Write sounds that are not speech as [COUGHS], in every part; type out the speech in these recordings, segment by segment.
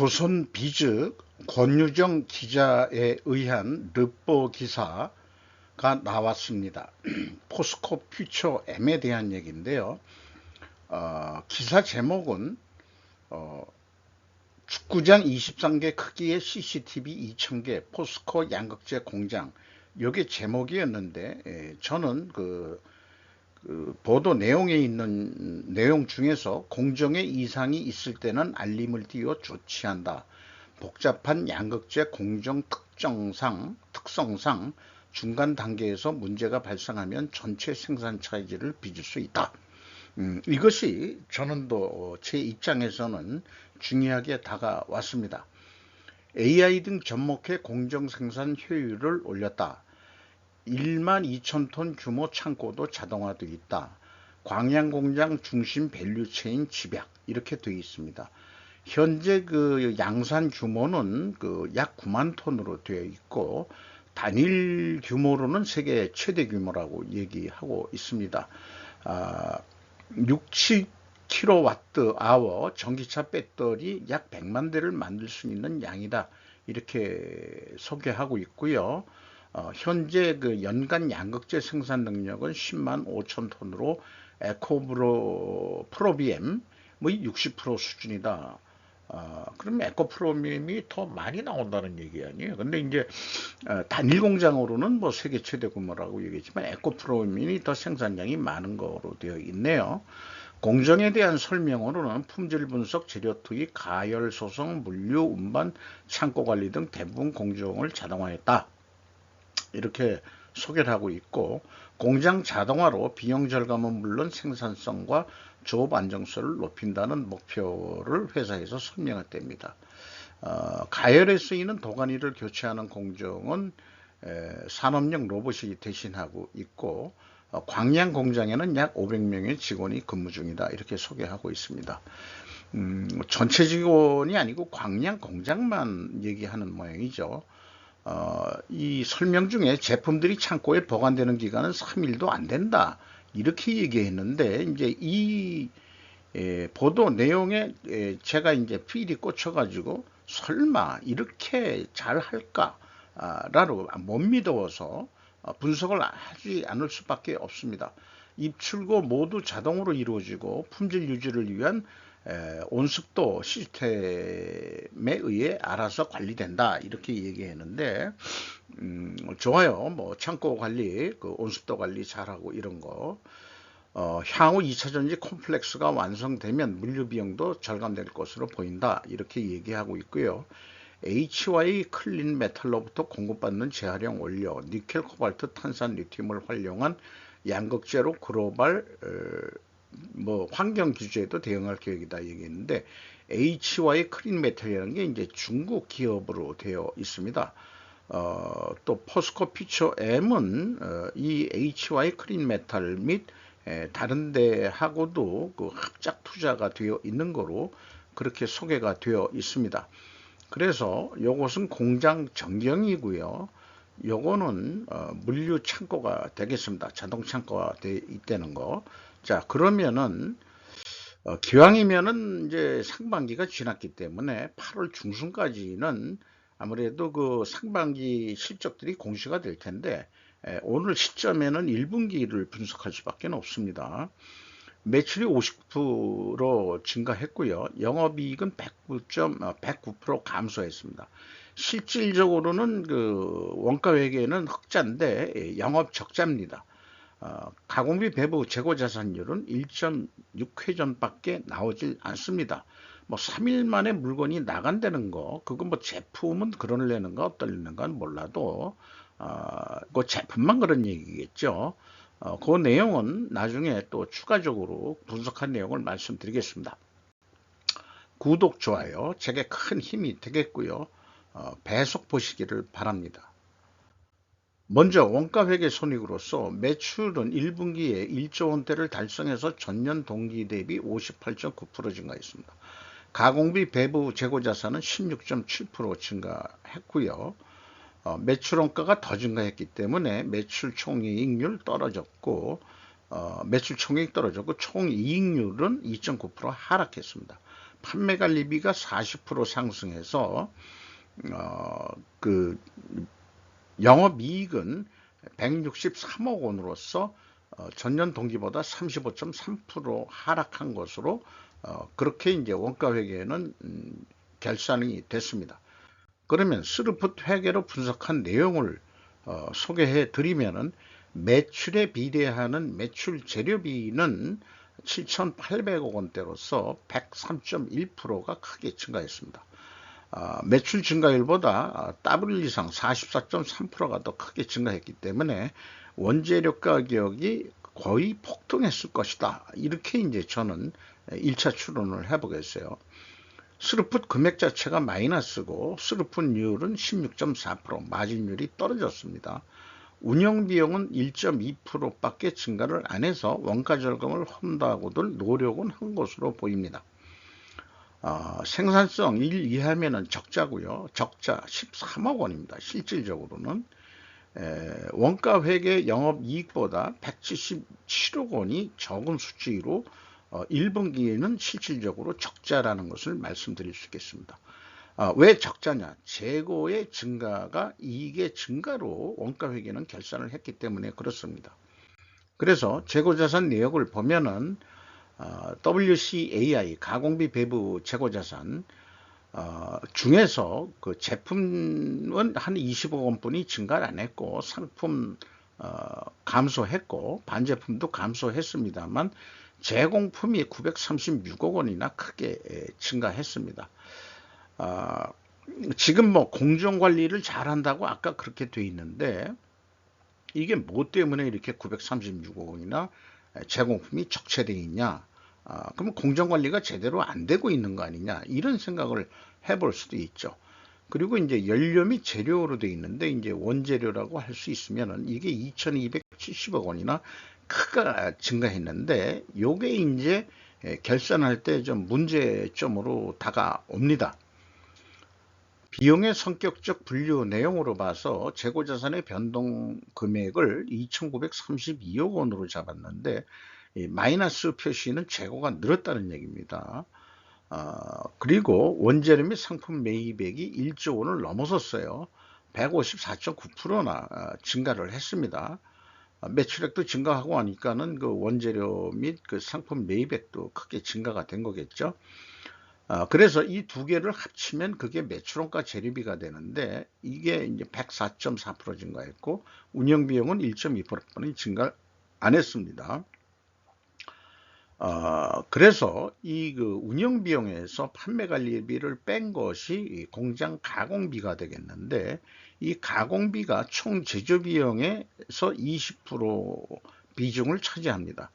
조선 비즈 권유정 기자에 의한 르포 기사가 나왔습니다. [CLEARS THROAT] 포스코 퓨처 M에 대한 얘기인데요. 어, 기사 제목은 어, 축구장 23개 크기의 CCTV 2000개 포스코 양극재 공장 이게 제목이었는데 예, 저는 그, 그 보도 내용에 있는 내용 중에서 공정의 이상이 있을 때는 알림을 띄워 조치한다. 복잡한 양극재 공정 특정상 특성상 중간 단계에서 문제가 발생하면 전체 생산 차이지를 빚을 수 있다. 음, 이것이 저는 또 제 입장에서는 중요하게 다가왔습니다. AI 등 접목해 공정 생산 효율을 올렸다. 1만 2천 톤 규모 창고도 자동화되어 있다. 광양 공장 중심 밸류체인 집약 이렇게 되어 있습니다. 현재 그 양산 규모는 그 약 9만 톤으로 되어 있고 단일 규모로는 세계 최대 규모라고 얘기하고 있습니다. 아, 6, 7kW 아워 전기차 배터리 약 100만 대를 만들 수 있는 양이다. 이렇게 소개하고 있고요. 어, 현재 그 연간 양극재 생산 능력은 10만 5천 톤으로 에코브로 프로비엠 뭐60% 수준이다. 어, 그럼 에코 프로미엠이 더 많이 나온다는 얘기 아니에요. 근데 이제 어, 단일 공장으로는 뭐 세계 최대 규모라고 얘기했지만 에코 프로미엠이 더 생산량이 많은 거로 되어 있네요. 공정에 대한 설명으로는 품질 분석, 재료 투입, 가열 소송, 물류, 운반, 창고 관리 등 대부분 공정을 자동화했다. 이렇게 소개를 하고 있고 공장 자동화로 비용 절감은 물론 생산성과 조업 안정성을 높인다는 목표를 회사에서 설명했답니다. 어, 가열에 쓰이는 도가니를 교체하는 공정은 에, 산업용 로봇이 대신하고 있고 어, 광양 공장에는 약 500명의 직원이 근무 중이다 이렇게 소개하고 있습니다. 음, 전체 직원이 아니고 광양 공장만 얘기하는 모양이죠. 어, 이 설명 중에 제품들이 창고에 보관되는 기간은 3일도 안 된다. 이렇게 얘기했는데 이제 이 에, 보도 내용에 에, 제가 이제 필이 꽂혀가지고 설마 이렇게 잘 할까라고 못 믿어서 어, 분석을 하지 않을 수밖에 없습니다. 입출고 모두 자동으로 이루어지고 품질 유지를 위한 온습도 시스템에 의해 알아서 관리된다 이렇게 얘기했는데 음, 좋아요. 뭐 창고 관리 그 온습도 관리 잘하고 이런 거. 어, 향후 2차전지 콤플렉스가 완성되면 물류 비용도 절감될 것으로 보인다 이렇게 얘기하고 있고요. HY 클린 메탈로부터 공급받는 재활용 원료 니켈 코발트 탄산 리튬을 활용한 양극재로 글로벌 어, 뭐 환경 규제에도 대응할 계획이다 얘기했는데 HY 크린 메탈이라는 게 이제 중국 기업으로 되어 있습니다. 어, 또 포스코 피처 M은 어, 이 HY 크린 메탈 및 에, 다른 데하고도 그 합작 투자가 되어 있는 거로 그렇게 소개가 되어 있습니다. 그래서 이것은 공장 전경이고요. 요거는 어, 물류 창고가 되겠습니다. 자동 창고가 돼 있다는 거. 자, 그러면은 어, 기왕이면은 이제 상반기가 지났기 때문에 8월 중순까지는 아무래도 그 상반기 실적들이 공시가 될 텐데 에, 오늘 시점에는 1분기를 분석할 수밖에 없습니다. 매출이 50% 증가했고요. 영업이익은 109.109% 109% 감소했습니다. 실질적으로는 그 원가 회계는 흑자인데 영업 적자입니다. 어, 가공비 배부 재고 자산율은 1.6회전밖에 나오질 않습니다. 뭐 3일 만에 물건이 나간다는 거, 그건 뭐 제품은 그러려는가 어떨려는가 몰라도 어, 그 제품만 그런 얘기겠죠. 어, 그 내용은 나중에 또 추가적으로 분석한 내용을 말씀드리겠습니다. 구독, 좋아요, 제게 큰 힘이 되겠고요. 어, 배속 보시기를 바랍니다. 먼저 원가회계 손익으로서 매출은 1분기에 1조 원대를 달성해서 전년 동기 대비 58.9% 증가했습니다. 가공비 배부 재고자산은 16.7% 증가했고요. 어, 매출 원가가 더 증가했기 때문에 매출 총이익률 떨어졌고 어, 매출 총이익 떨어졌고 총이익률은 2.9% 하락했습니다. 판매 관리비가 40% 상승해서 어, 그 영업이익은 163억 원으로서 어, 전년 동기보다 35.3% 하락한 것으로 어, 그렇게 이제 원가 회계는 음, 결산이 됐습니다. 그러면 스루풋 회계로 분석한 내용을 어, 소개해 드리면은 매출에 비례하는 매출 재료비는 7,800억 원대로서 103.1%가 크게 증가했습니다. 아, 매출 증가율보다 더블 이상 44.3%가 더 크게 증가했기 때문에 원재료 가격이 거의 폭등했을 것이다. 이렇게 이제 저는 1차 추론을 해보겠어요. 스루풋 금액 자체가 마이너스고 스루풋율은 16.4% 마진율이 떨어졌습니다. 운영 비용은 1.2%밖에 증가를 안 해서 원가 절감을 한다고들 노력은 한 것으로 보입니다. 어, 생산성 1 이하면은 적자고요. 적자 13억 원입니다. 실질적으로는 에, 원가 회계 영업 이익보다 177억 원이 적은 수치로 어, 1분기에는 실질적으로 적자라는 것을 말씀드릴 수 있겠습니다. 아, 왜 적자냐? 재고의 증가가 이익의 증가로 원가 회계는 결산을 했기 때문에 그렇습니다. 그래서 재고자산 내역을 보면은 어, WCAI 가공비 배부 재고자산 어, 중에서 그 제품은 한 20억 원뿐이 증가를 안 했고 상품 어, 감소했고 반제품도 감소했습니다만 제공품이 936억 원이나 크게 증가했습니다. 어, 지금 뭐 공정관리를 잘한다고 아까 그렇게 돼 있는데 이게 뭐 때문에 이렇게 936억 원이나 제공품이 적체되어 있냐? 아, 그러면 공정관리가 제대로 안 되고 있는 거 아니냐? 이런 생각을 해볼 수도 있죠. 그리고 이제 연료 및 재료로 되어 있는데 이제 원재료라고 할 수 있으면은 이게 2,270억 원이나 크가 증가했는데 요게 이제 결산할 때 좀 문제점으로 다가옵니다. 비용의 성격적 분류 내용으로 봐서 재고자산의 변동 금액을 2,932억 원으로 잡았는데 마이너스 표시는 재고가 늘었다는 얘기입니다. 어, 그리고 원재료 및 상품 매입액이 1조 원을 넘어섰어요. 154.9%나 어, 증가를 했습니다. 어, 매출액도 증가하고 하니까는 그 원재료 및 그 상품 매입액도 크게 증가가 된 거겠죠. 어, 그래서 이 두 개를 합치면 그게 매출원가 재료비가 되는데 이게 이제 104.4% 증가했고 운영 비용은 1.2%는 증가 안 했습니다. 어, 그래서 이 그 운영 비용에서 판매 관리비를 뺀 것이 공장 가공비가 되겠는데 이 가공비가 총 제조 비용에서 20% 비중을 차지합니다.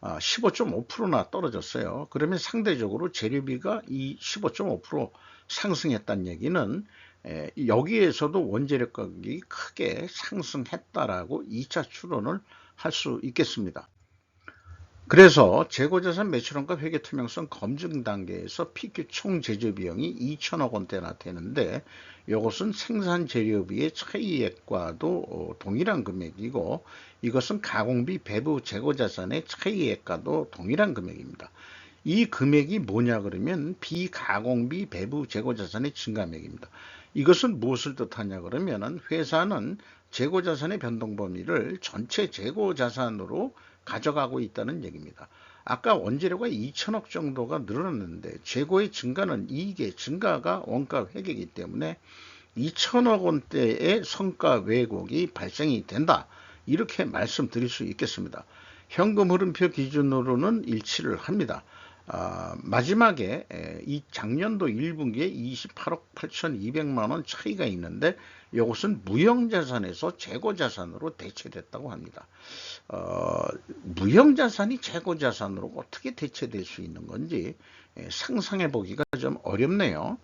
아, 15.5%나 떨어졌어요. 그러면 상대적으로 재료비가 이 15.5% 상승했다는 얘기는 에, 여기에서도 원재료 가격이 크게 상승했다라고 2차 추론을 할 수 있겠습니다. 그래서 재고자산 매출원가 회계 투명성 검증 단계에서 PQ 총 제조 비용이 2천억 원대나 되는데 이것은 생산 재료비의 차이액과도 어, 동일한 금액이고 이것은 가공비 배부 재고자산의 차이액과도 동일한 금액입니다. 이 금액이 뭐냐 그러면 비가공비 배부 재고자산의 증가액입니다. 이것은 무엇을 뜻하냐 그러면 은 회사는 재고 자산의 변동 범위를 전체 재고 자산으로 가져가고 있다는 얘기입니다. 아까 원재료가 2천억 정도가 늘어났는데 재고의 증가는 이익의 증가가 원가 회계이기 때문에 2천억 원대의 성과 왜곡이 발생이 된다. 이렇게 말씀드릴 수 있겠습니다. 현금 흐름표 기준으로는 일치를 합니다. 아, 마지막에 이 작년도 1분기에 28억 8,200만 원 차이가 있는데 이것은 무형자산에서 재고자산으로 대체됐다고 합니다. 어, 무형자산이 재고자산으로 어떻게 대체될 수 있는 건지 상상해 보기가 좀 어렵네요.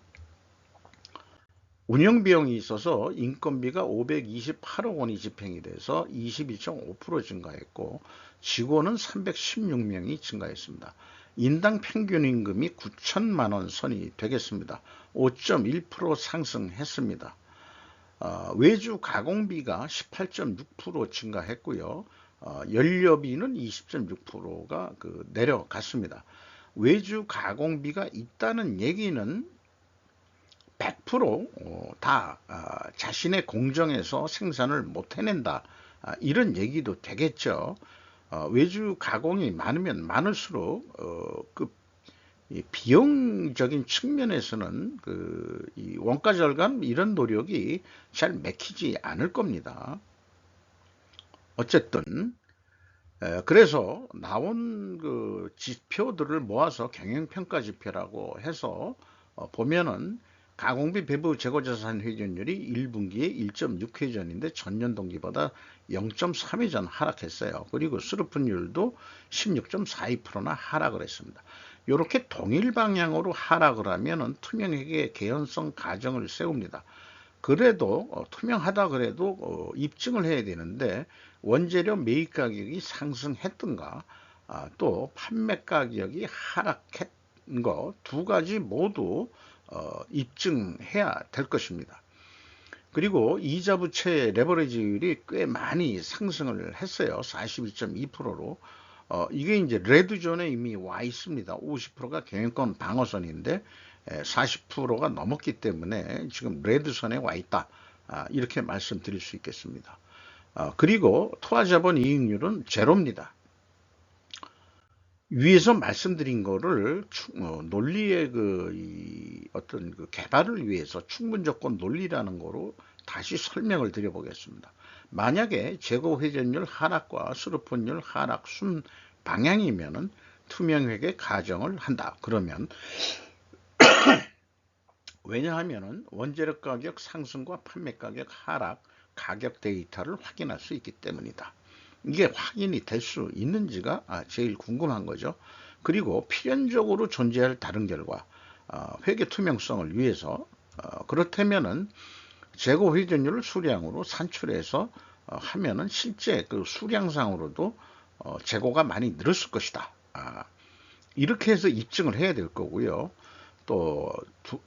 운영비용이 있어서 인건비가 528억 원이 집행이 돼서 22.5% 증가했고 직원은 316명이 증가했습니다. 인당 평균 임금이 9천만 원 선이 되겠습니다. 5.1% 상승했습니다. 어, 외주 가공비가 18.6% 증가했고요. 어, 연료비는 20.6%가 그 내려갔습니다. 외주 가공비가 있다는 얘기는 100%다 아, 자신의 공정에서 생산을 못 해낸다 아, 이런 얘기도 되겠죠. 어, 외주 가공이 많으면 많을수록 어, 그 비용적인 측면에서는 그 원가 절감 이런 노력이 잘 맥히지 않을 겁니다. 어쨌든 그래서 나온 그 지표들을 모아서 경영평가 지표라고 해서 보면은 가공비 배부 재고자산 회전율이 1분기에 1.6회전인데 전년 동기보다 0.3회전 하락했어요. 그리고 수르푼율도 16.42%나 하락을 했습니다. 이렇게 동일 방향으로 하락을 하면 투명회계 개연성 가정을 세웁니다. 그래도 어, 투명하다 그래도 어, 입증을 해야 되는데 원재료 매입 가격이 상승했던가 아, 또 판매 가격이 하락했던 거 두 가지 모두 어, 입증해야 될 것입니다. 그리고 이자 부채 레버리지율이 꽤 많이 상승을 했어요. 42.2%로. 어, 이게 이제 레드존에 이미 와 있습니다. 50%가 경영권 방어선인데 40%가 넘었기 때문에 지금 레드선에 와 있다. 아, 이렇게 말씀드릴 수 있겠습니다. 어, 그리고 투하자본 이익률은 제로입니다. 위에서 말씀드린 거를 어, 논리의 그 어떤 그 개발을 위해서 충분 조건 논리라는 거로 다시 설명을 드려보겠습니다. 만약에 재고 회전율 하락과 수르폰율 하락 순 방향이면은 투명회계 가정을 한다. 그러면 [COUGHS] 왜냐하면은 원재료 가격 상승과 판매 가격 하락 가격 데이터를 확인할 수 있기 때문이다. 이게 확인이 될 수 있는지가 아, 제일 궁금한 거죠. 그리고 필연적으로 존재할 다른 결과 어, 회계 투명성을 위해서 어, 그렇다면은 재고 회전율을 수량으로 산출해서 어, 하면은 실제 그 수량상으로도 재고가 많이 늘었을 것이다. 아, 이렇게 해서 입증을 해야 될 거고요. 또 두,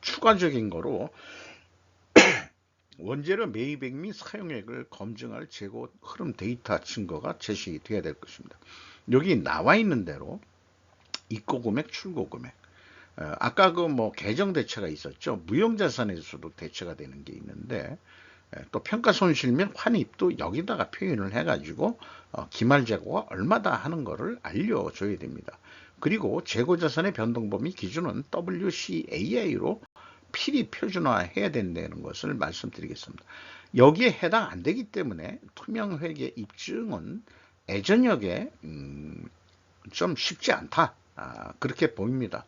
추가적인 거로 원재료 매입액 및 사용액을 검증할 재고 흐름 데이터 증거가 제시돼야 될 것입니다. 여기 나와 있는 대로 입고 금액, 출고 금액. 어, 아까 그뭐 계정 대체가 있었죠. 무형자산에서도 대체가 되는 게 있는데 또 평가 손실 및 환입도 여기다가 표현을 해가지고 어, 기말 재고가 얼마다 하는 거를 알려줘야 됩니다. 그리고 재고자산의 변동 범위 기준은 WCAI로 필히 표준화해야 된다는 것을 말씀드리겠습니다. 여기에 해당 안 되기 때문에 투명회계 입증은 예전역에 음, 좀 쉽지 않다 아, 그렇게 보입니다.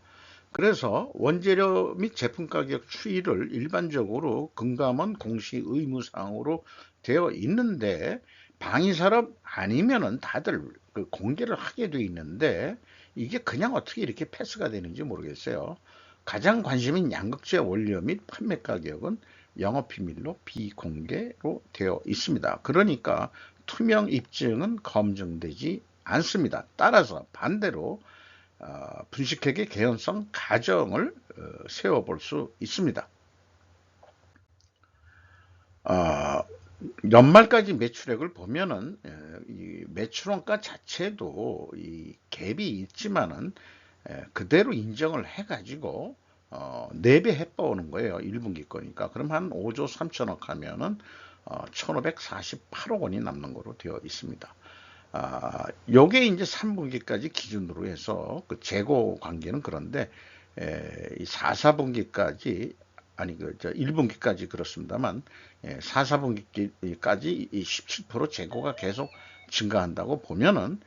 그래서 원재료 및 제품 가격 추이를 일반적으로 금감원 공시 의무사항으로 되어 있는데 방위산업 아니면은 다들 그 공개를 하게 돼 있는데 이게 그냥 어떻게 이렇게 패스가 되는지 모르겠어요. 가장 관심인 양극재 원료 및 판매 가격은 영업비밀로 비공개로 되어 있습니다. 그러니까 투명 입증은 검증되지 않습니다. 따라서 반대로 어, 분식회계 개연성 가정을 어, 세워볼 수 있습니다. 어, 연말까지 매출액을 보면은 에, 이 매출원가 자체도 이 갭이 있지만은 예, 그대로 인정을 해가지고 어, 4배 해보는 거예요. 1분기 거니까. 그럼 한 5조 3천억 하면은 어, 1548억 원이 남는 거로 되어 있습니다. 아, 요게 이제 3분기까지 기준으로 해서 그 재고 관계는 그런데 에, 이 4, 4분기까지 아니 그저 1분기까지 그렇습니다만 예, 4, 4분기까지 이 17% 재고가 계속 증가한다고 보면은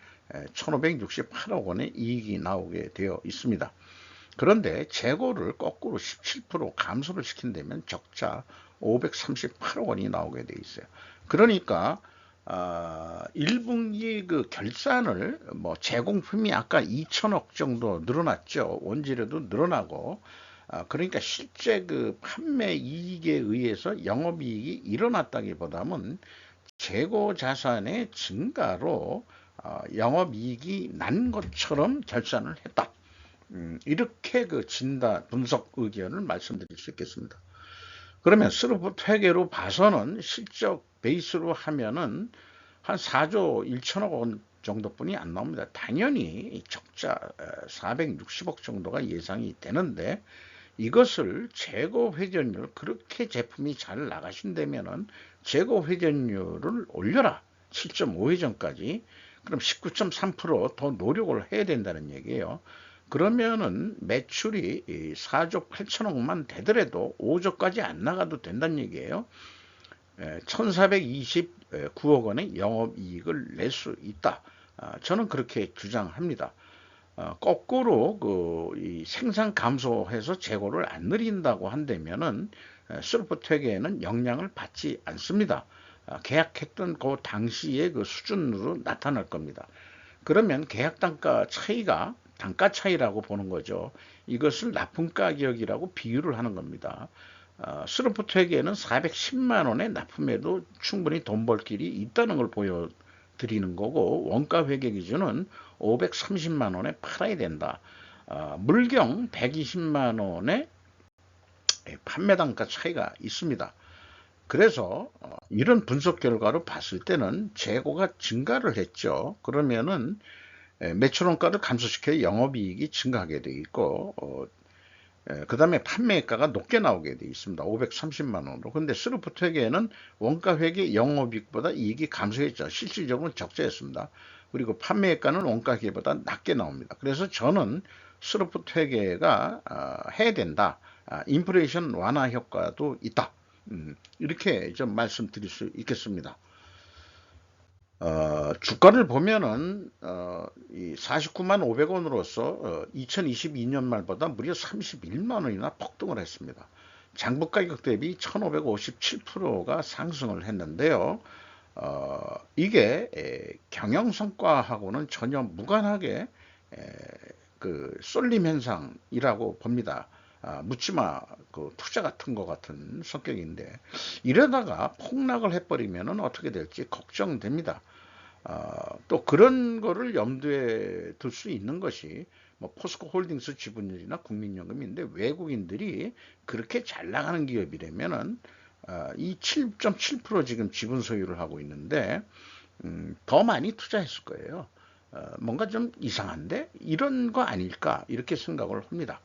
1568억 원의 이익이 나오게 되어 있습니다. 그런데 재고를 거꾸로 17% 감소를 시킨다면 적자 538억 원이 나오게 되어 있어요. 그러니까 아, 1분기 그 결산을 뭐 제공품이 아까 2천억 정도 늘어났죠. 원재료도 늘어나고 아, 그러니까 실제 그 판매 이익에 의해서 영업이익이 일어났다기보다는 재고 자산의 증가로 어, 영업이익이 난 것처럼 결산을 했다. 음, 이렇게 그 진단 분석 의견을 말씀드릴 수 있겠습니다. 그러면 스루프 회계로 봐서는 실적 베이스로 하면은 한 4조 1천억 원 정도뿐이 안 나옵니다. 당연히 적자 460억 정도가 예상이 되는데 이것을 재고 회전율 그렇게 제품이 잘 나가신다면은 재고 회전율을 올려라 7.5회전까지 그럼 19.3%더 노력을 해야 된다는 얘기예요. 그러면은 매출이 4조 8천억만 되더라도 5조까지 안 나가도 된다는 얘기예요. 1429억 원의 영업이익을 낼 수 있다. 아, 저는 그렇게 주장합니다. 어, 거꾸로 그 생산 감소해서 재고를 안 늘린다고 한다면은 스루프트에게는 영향을 받지 않습니다. 아, 계약했던 그 당시의 그 수준으로 나타날 겁니다. 그러면 계약 단가 차이가 단가 차이라고 보는 거죠. 이것을 납품 가격이라고 비유를 하는 겁니다. 어, 스루프트에게는 410만 원에 납품해도 충분히 돈 벌 길이 있다는 걸 보여드리는 거고 원가 회계 기준은 530만 원에 팔아야 된다. 어, 물경 120만 원에 판매 단가 차이가 있습니다. 그래서 어, 이런 분석 결과로 봤을 때는 재고가 증가를 했죠. 그러면은 매출 원가를 감소시켜 영업이익이 증가하게 돼 있고 어, 그 다음에 판매가가 높게 나오게 돼 있습니다. 530만 원으로. 근데 스루프트에게는 원가 회계 영업이익보다 이익이 감소했죠. 실질적으로 적자였습니다. 그리고 판매가는 원가 회계보다 낮게 나옵니다. 그래서 저는 스루프트 회계가 어, 해야 된다. 아, 인플레이션 완화 효과도 있다. 음, 이렇게 좀 말씀드릴 수 있겠습니다. 어, 주가를 보면은 어, 이 49만 500원으로서 어, 2022년 말보다 무려 31만 원이나 폭등을 했습니다. 장부 가격 대비 1557%가 상승을 했는데요. 어, 이게 에, 경영 성과하고는 전혀 무관하게 에, 그 쏠림 현상이라고 봅니다. 아, 묻지마 그 투자 같은 거 같은 성격인데 이러다가 폭락을 해버리면 어떻게 될지 걱정됩니다. 아, 또 그런 거를 염두에 둘 수 있는 것이 뭐 포스코 홀딩스 지분율이나 국민연금인데 외국인들이 그렇게 잘 나가는 기업이라면은 아, 이7.7% 지금 지분 소유를 하고 있는데 음, 더 많이 투자했을 거예요. 어, 뭔가 좀 이상한데 이런 거 아닐까 이렇게 생각을 합니다.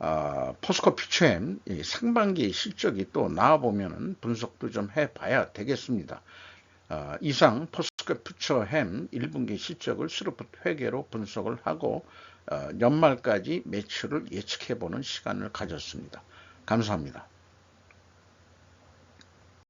아, 포스코 퓨처엠 상반기 실적이 또 나와보면 분석도 좀 해봐야 되겠습니다. 아, 이상 포스코 퓨처햄 1분기 실적을 스루프트 회계로 분석을 하고 어, 연말까지 매출을 예측해보는 시간을 가졌습니다. 감사합니다.